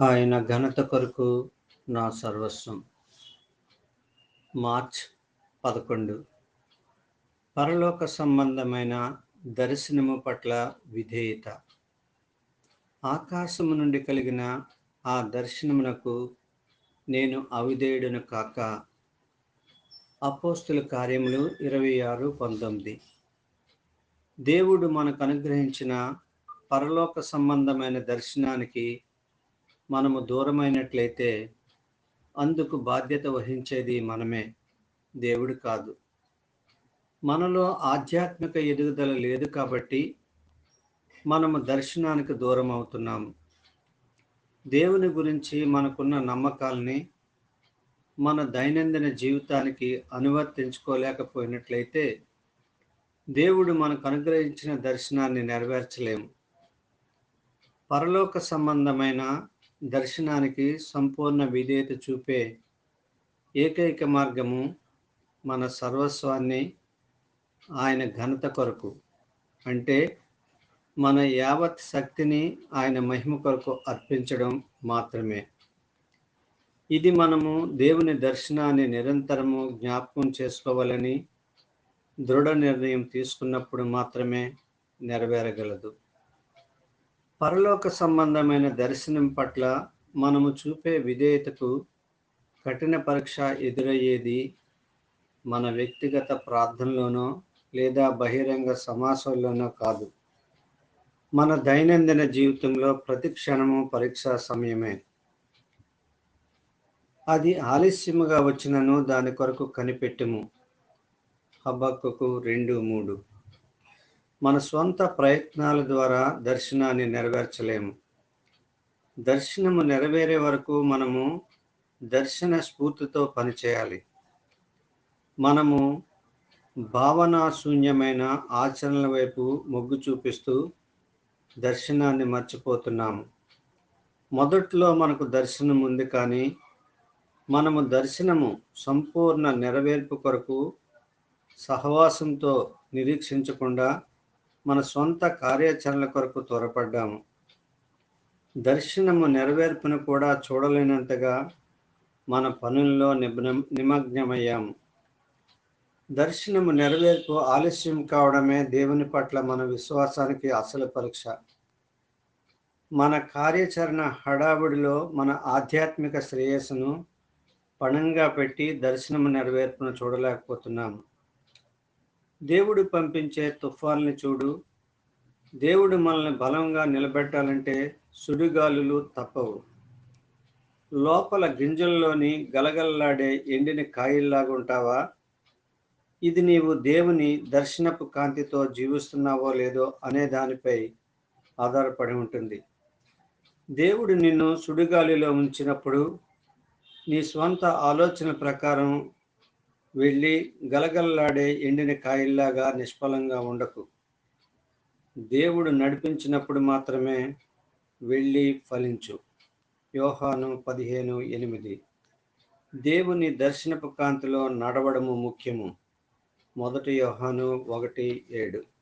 ఆయన ఘనత కొరకు నా సర్వస్వం. మార్చ్ పదకొండు. పరలోక సంబంధమైన దర్శనము పట్ల విధేయత. ఆకాశము నుండి కలిగిన ఆ దర్శనమునకు నేను అవిధేయుడును కాక అపోస్తుల కార్యములు ఇరవై ఆరు పంతొమ్మిది. దేవుడు మనకు అనుగ్రహించిన పరలోక సంబంధమైన దర్శనానికి మనము దూరమైనట్లయితే అందుకు బాధ్యత వహించేది మనమే దేవుడు కాదు. మనలో ఆధ్యాత్మిక ఎదుగుదల లేదు కాబట్టి మనము దర్శనానికి దూరం అవుతున్నాము దేవుని గురించి మనకున్న నమ్మకాల్ని మన దైనందిన జీవితానికి అనువర్తించుకోలేకపోయినట్లయితే దేవుడు మనకు అనుగ్రహించిన దర్శనాన్ని నెరవేర్చలేము. పరలోక సంబంధమైన దర్శనానికి సంపూర్ణ విధేయత చూపే ఏకైక మార్గము మన సర్వస్వాన్ని ఆయన ఘనత కొరకు. అంటే మన యావత్ శక్తిని ఆయన మహిమ కొరకు అర్పించడం మాత్రమే. ఇది మనము దేవుని దర్శనాన్ని నిరంతరము జ్ఞాపకం చేసుకోవాలని దృఢ నిర్ణయం తీసుకున్నప్పుడు మాత్రమే నెరవేరగలదు. పరలోక సంబంధమైన దర్శనం పట్ల మనము చూపే విధేయతకు కఠిన పరీక్ష ఎదురయ్యేది మన వ్యక్తిగత ప్రార్థనలోనో లేదా బహిరంగ సమాసంలోనో కాదు. మన దైనందిన జీవితంలో ప్రతి క్షణము పరీక్ష సమయమే. అది ఆలస్యముగా వచ్చినను దాని కొరకు కనిపెట్టుము. హబ్బక్కుకు రెండు మూడు. మన స్వంత ప్రయత్నాల ద్వారా దర్శనాన్ని నెరవేర్చలేము. దర్శనము నెరవేరే వరకు మనము దర్శన స్ఫూర్తితో పనిచేయాలి. మనము భావనాశూన్యమైన ఆచరణల వైపు మొగ్గు చూపిస్తూ దర్శనాన్ని మర్చిపోతున్నాము. మొదట్లో మనకు దర్శనం ఉంది కానీ మనము దర్శనము సంపూర్ణ నెరవేర్పు కొరకు సహవాసంతో నిరీక్షించకుండా మన సొంత కార్యాచరణ కొరకు త్వరపడ్డాము. దర్శనము నెరవేర్పును కూడా చూడలేనంతగా మన పనుల్లో నిమగ్నమయ్యాము. దర్శనము నెరవేర్పు ఆలస్యం కావడమే దేవుని పట్ల మన విశ్వాసానికి అసలు పరీక్ష. మన కార్యాచరణ హడావుడిలో మన ఆధ్యాత్మిక శ్రేయస్సును పణంగా పెట్టి దర్శనము నెరవేర్పును చూడలేకపోతున్నాము. దేవుడు పంపించే తుఫాన్ని చూడు. దేవుడు మనల్ని బలంగా నిలబెట్టాలంటే సుడిగాలులు తప్పవు. లోపల గింజల్లోని గలగలలాడే ఎండిన కాయల్లాగా ఉంటావా? ఇది నీవు దేవుని దర్శనపు కాంతితో జీవిస్తున్నావో లేదో అనే దానిపై ఆధారపడి ఉంటుంది. దేవుడు నిన్ను సుడిగాలిలో ఉంచినప్పుడు నీ స్వంత ఆలోచన ప్రకారం వెళ్ళి గలగలలాడే ఎండిన కాయల్లాగా నిష్ఫలంగా ఉండకు. దేవుడు నడిపించినప్పుడు మాత్రమే వెళ్ళి ఫలించు. యోహాను పదిహేను ఎనిమిది. దేవుని దర్శనపు కాంతిలో నడవడము ముఖ్యము. మొదటి యోహాను ఒకటి ఏడు.